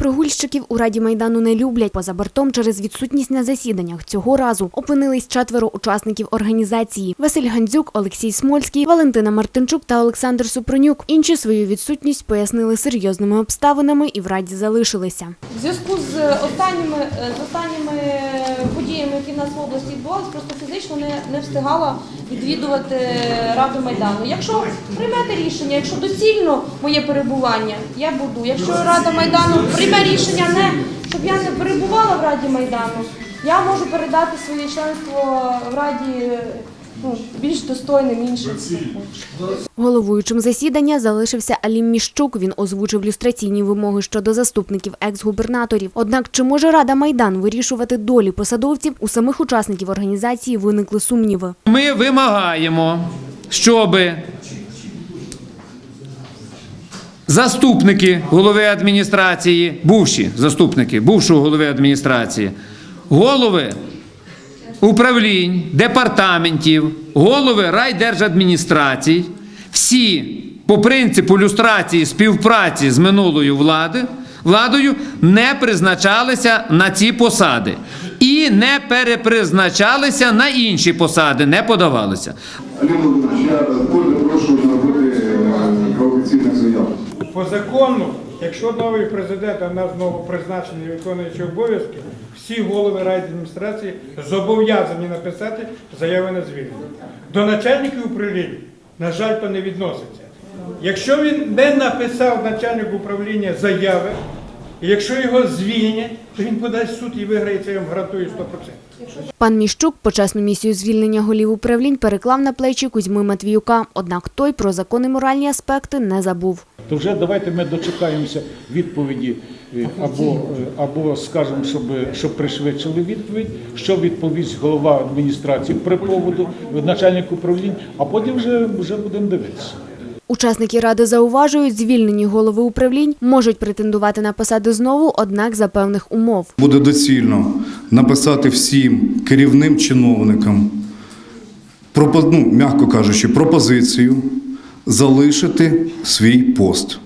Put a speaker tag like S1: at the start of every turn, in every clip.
S1: Прогульщиків у Раді Майдану не люблять. Поза бортом через відсутність на засіданнях цього разу опинились четверо учасників організації: Василь Гандзюк, Олексій Смольський, Валентина Мартинчук та Олександр Супронюк. Інші свою відсутність пояснили серйозними обставинами і в раді залишилися.
S2: В зв'язку з останніми, е, з останніми подіями, які в нас в області відбувалися, просто фізично не, не встигала відвідувати Раду Майдану. Якщо приймете рішення, якщо доцільно моє перебування, я буду. Якщо Рада Майдану прийме рішення не щоб я не перебувала в Раді Майдану, я можу передати своє членство в Раді ну, більш достойним іншим.
S1: Головуючим засідання залишився Алім Міщук. Він озвучив люстраційні вимоги щодо заступників екс-губернаторів. Однак, чи може Рада Майдан вирішувати долі посадовців, у самих учасників організації виникли сумніви.
S3: Ми вимагаємо, щоб заступники голови адміністрації, бувші заступники бувшого голови адміністрації, голови управлінь, департаментів, голови райдержадміністрацій, всі по принципу люстрації співпраці з минулою влади, владою не призначалися на ці посади і не перепризначалися на інші посади, не подавалися.
S4: Я прошу
S5: По закону, якщо новий президент, а нас знову призначений виконуючий обов'язки, всі голови райадміністрації зобов'язані написати заяви на звільнення. До начальників управління, на жаль, то не відноситься. Якщо він не написав начальник управління заяви, і якщо його звільнять, то він подасть суд і виграє це, я вам гарантую 100%.
S1: Пан Міщук почесну місію звільнення голів управлінь переклав на плечі Кузьми Матвіюка. Однак той про закони моральні аспекти не забув.
S6: То вже давайте ми дочекаємося відповіді е, або, е, або скажемо, щоб, щоб пришвидшили відповідь, що відповість голова адміністрації при поводу начальник управлінь, а потім вже, вже будемо дивитися.
S1: Учасники ради зауважують, звільнені голови управлінь можуть претендувати на посади знову, однак за певних умов.
S4: Буде доцільно написати всім керівним чиновникам, ну, м'яко кажучи, пропозицію залишити свій пост.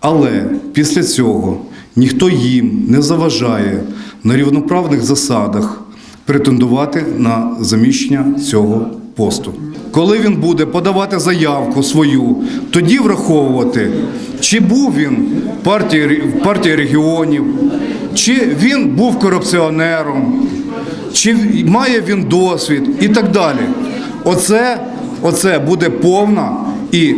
S4: Але після цього ніхто їм не заважає на рівноправних засадах претендувати на заміщення цього посту. Коли він буде подавати заявку свою, тоді враховувати, чи був він в партії, партії регіонів, чи він був корупціонером, чи має він досвід і так далі. Оце, оце буде повна і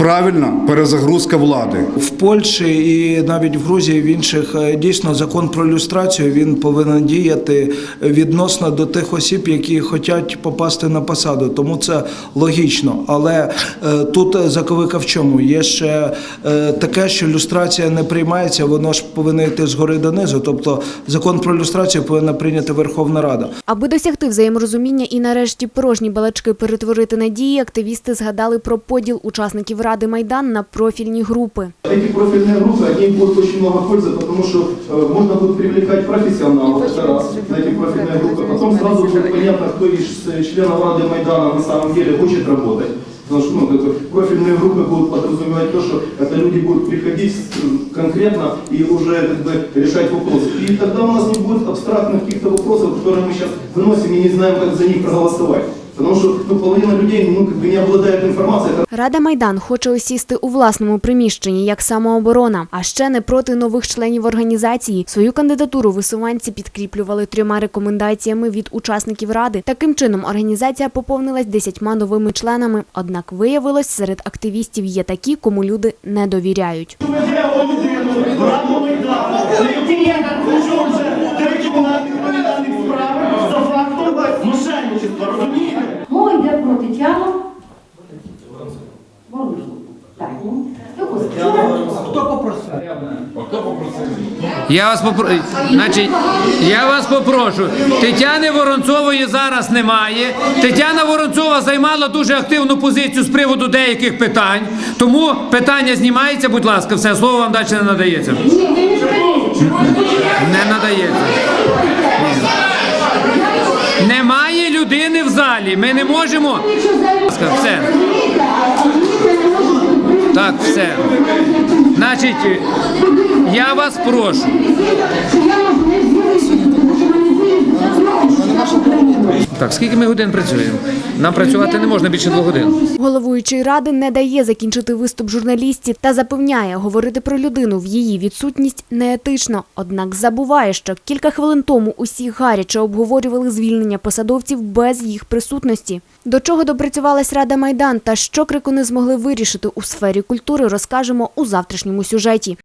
S4: правильна перезагрузка влади.
S7: В Польщі і навіть в Грузії в інших е, дійсно закон про люстрацію він повинен діяти відносно до тих осіб, які хочуть попасти на посаду. Тому це логічно. Але е, тут заковика в чому? Є ще е, таке, що люстрація не приймається, воно ж повинно йти згори донизу. Тобто закон про люстрацію повинна прийняти Верховна Рада.
S1: Аби досягти взаєморозуміння і нарешті порожні балачки перетворити на дії, активісти згадали про поділ учасників Ради Майдан на профільні групи.
S8: Эти профильные группы, от них будет очень много пользы, потому что э, можно будет привлекать профессионалов, это раз, на эти профильные группы. Потом сразу будет понятно, кто из э, членов Рады Майдана на самом деле хочет работать. Потому что ну, как бы профильные группы будут подразумевать то, что это люди будут приходить э, конкретно и уже как бы, решать вопросы. И тогда у нас не будет абстрактных каких-то вопросов, которые мы сейчас выносим и не знаем, как за них проголосовать. Потому что ну, половина людей ну, как бы не обладает информацией,
S1: Рада Майдан хоче осісти у власному приміщенні як самооборона, а ще не проти нових членів організації. Свою кандидатуру висуванці підкріплювали трьома рекомендаціями від учасників ради. Таким чином організація поповнилась десятьма новими членами. Однак виявилось, серед активістів є такі, кому люди не довіряють.
S9: Мова
S3: Я вас попро... Значить, я вас попрошу. Тетяни Воронцової зараз немає. Тетяна Воронцова займала дуже активну позицію з приводу деяких питань. Тому питання знімається, будь ласка, все слово вам далі не надається.
S9: Не
S3: надається. Немає людини в залі. Ми не можемо. Все. Так, все. Значить, я вас прошу.
S9: Не.
S3: Так, скільки ми годин працюємо? Нам працювати не можна більше двох годин.
S1: Головуючий ради не дає закінчити виступ журналістів та запевняє, говорити про людину в її відсутність неетично. Однак забуває, що кілька хвилин тому усі гаряче обговорювали звільнення посадовців без їх присутності. До чого допрацювалась Рада Майдан та що крикуни змогли вирішити у сфері культури, розкажемо у завтрашньому сюжеті.